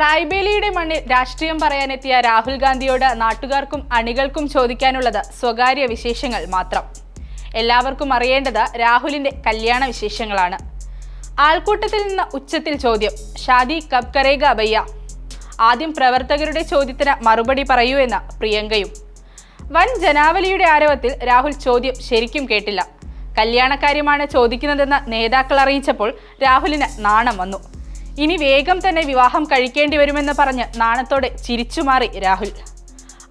റായ്ബേലിയുടെ മണ്ണിൽ രാഷ്ട്രീയം പറയാനെത്തിയ രാഹുൽ ഗാന്ധിയോട് നാട്ടുകാർക്കും അണികൾക്കും ചോദിക്കാനുള്ളത് സ്വകാര്യ വിശേഷങ്ങൾ മാത്രം. എല്ലാവർക്കും അറിയേണ്ടത് രാഹുലിന്റെ കല്യാണ വിശേഷങ്ങളാണ്. ആൾക്കൂട്ടത്തിൽ നിന്ന് ഉച്ചത്തിൽ ചോദ്യം ഷാദി കബ് കരേഗ അബയ്യ ആദ്യം പ്രവർത്തകരുടെ ചോദ്യത്തിന് മറുപടി പറയൂ എന്ന പ്രിയങ്കയും. വൻ ജനാവലിയുടെ ആരവത്തിൽ രാഹുൽ ചോദ്യം ശരിക്കും കേട്ടില്ല. കല്യാണക്കാര്യമാണ് ചോദിക്കുന്നതെന്ന് നേതാക്കൾ അറിയിച്ചപ്പോൾ രാഹുലിന് നാണം വന്നു. ഇനി വേഗം തന്നെ വിവാഹം കഴിക്കേണ്ടി വരുമെന്ന് പറഞ്ഞ് നാണത്തോടെ ചിരിച്ചുമാറി രാഹുൽ.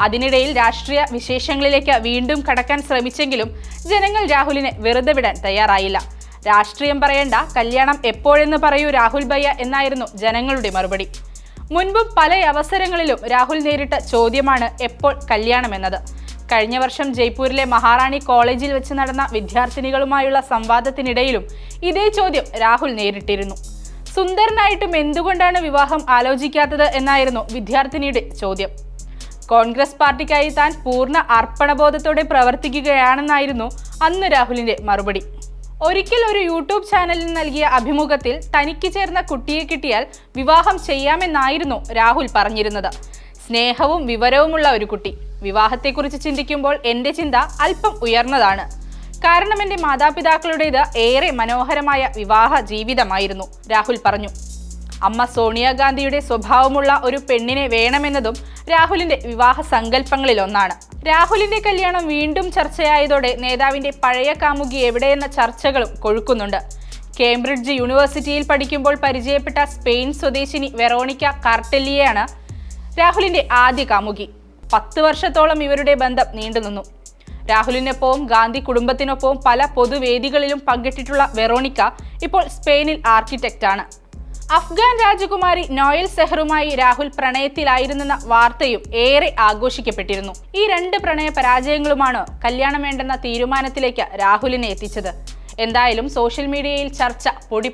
അതിനിടയിൽ രാഷ്ട്രീയ വിശേഷങ്ങളിലേക്ക് വീണ്ടും കടക്കാൻ ശ്രമിച്ചെങ്കിലും ജനങ്ങൾ രാഹുലിനെ വെറുതെ വിടാൻ തയ്യാറായില്ല. രാഷ്ട്രീയം പറയേണ്ട കല്യാണം എപ്പോഴെന്ന് പറയൂ രാഹുൽ ഭയ്യ എന്നായിരുന്നു ജനങ്ങളുടെ മറുപടി. മുൻപും പല അവസരങ്ങളിലും രാഹുൽ നേരിട്ട ചോദ്യമാണ് എപ്പോൾ കല്യാണം എന്നത് കഴിഞ്ഞ വർഷം ജയ്പൂരിലെ മഹാറാണി കോളേജിൽ വെച്ച് നടന്ന വിദ്യാർത്ഥിനികളുമായുള്ള സംവാദത്തിനിടയിലും ഇതേ ചോദ്യം രാഹുൽ നേരിട്ടിരുന്നു. സുന്ദരനായിട്ടും എന്തുകൊണ്ടാണ് വിവാഹം ആലോചിക്കാത്തത് എന്നായിരുന്നു വിദ്യാർത്ഥിനിയുടെ ചോദ്യം. കോൺഗ്രസ് പാർട്ടിക്കായി താൻ പൂർണ അർപ്പണബോധത്തോടെ പ്രവർത്തിക്കുകയാണെന്നായിരുന്നു അന്ന് രാഹുലിന്റെ മറുപടി. ഒരിക്കൽ ഒരു യൂട്യൂബ് ചാനലിൽ നൽകിയ അഭിമുഖത്തിൽ തനിക്ക് ചേർന്ന കുട്ടിയെ കിട്ടിയാൽ വിവാഹം ചെയ്യാമെന്നായിരുന്നു രാഹുൽ പറഞ്ഞിരുന്നത്. സ്നേഹവും വിവരവുമുള്ള ഒരു കുട്ടി. വിവാഹത്തെക്കുറിച്ച് ചിന്തിക്കുമ്പോൾ എന്റെ ചിന്ത അല്പം ഉയർന്നതാണ്. കാരണം എന്റെ മാതാപിതാക്കളുടേത് ഏറെ മനോഹരമായ വിവാഹ ജീവിതമായിരുന്നു രാഹുൽ പറഞ്ഞു. അമ്മ സോണിയാഗാന്ധിയുടെ സ്വഭാവമുള്ള ഒരു പെണ്ണിനെ വേണമെന്നതും രാഹുലിന്റെ വിവാഹ സങ്കല്പങ്ങളിൽ ഒന്നാണ് രാഹുലിന്റെ കല്യാണം വീണ്ടും ചർച്ചയായതോടെ നേതാവിന്റെ പഴയ കാമുകി എവിടെയെന്ന ചർച്ചകളും കൊഴുക്കുന്നുണ്ട്. കേംബ്രിഡ്ജ് യൂണിവേഴ്സിറ്റിയിൽ പഠിക്കുമ്പോൾ പരിചയപ്പെട്ട സ്പെയിൻ സ്വദേശിനി വെറോണിക്ക കാർട്ടെല്ലിയെയാണ് രാഹുലിന്റെ ആദ്യ കാമുകി. പത്ത് വർഷത്തോളം ഇവരുടെ ബന്ധം നീണ്ടുനിന്നു. രാഹുലിനൊപ്പവും ഗാന്ധി കുടുംബത്തിനൊപ്പവും പല പൊതുവേദികളിലും പങ്കിട്ടിട്ടുള്ള വെറോണിക്ക ഇപ്പോൾ സ്പെയിനിൽ ആർക്കിടെക്റ്റാണ് അഫ്ഗാൻ രാജകുമാരി നോയൽ സെഹറുമായി രാഹുൽ പ്രണയത്തിലായിരുന്നെന്ന വാർത്തയും ഏറെ ആഘോഷിക്കപ്പെട്ടിരുന്നു. ഈ രണ്ട് പ്രണയ പരാജയങ്ങളുമാണ് കല്യാണം വേണ്ടെന്ന തീരുമാനത്തിലേക്ക് രാഹുലിനെ എത്തിച്ചത്. എന്തായാലും സോഷ്യൽ മീഡിയയിൽ ചർച്ച പൊടി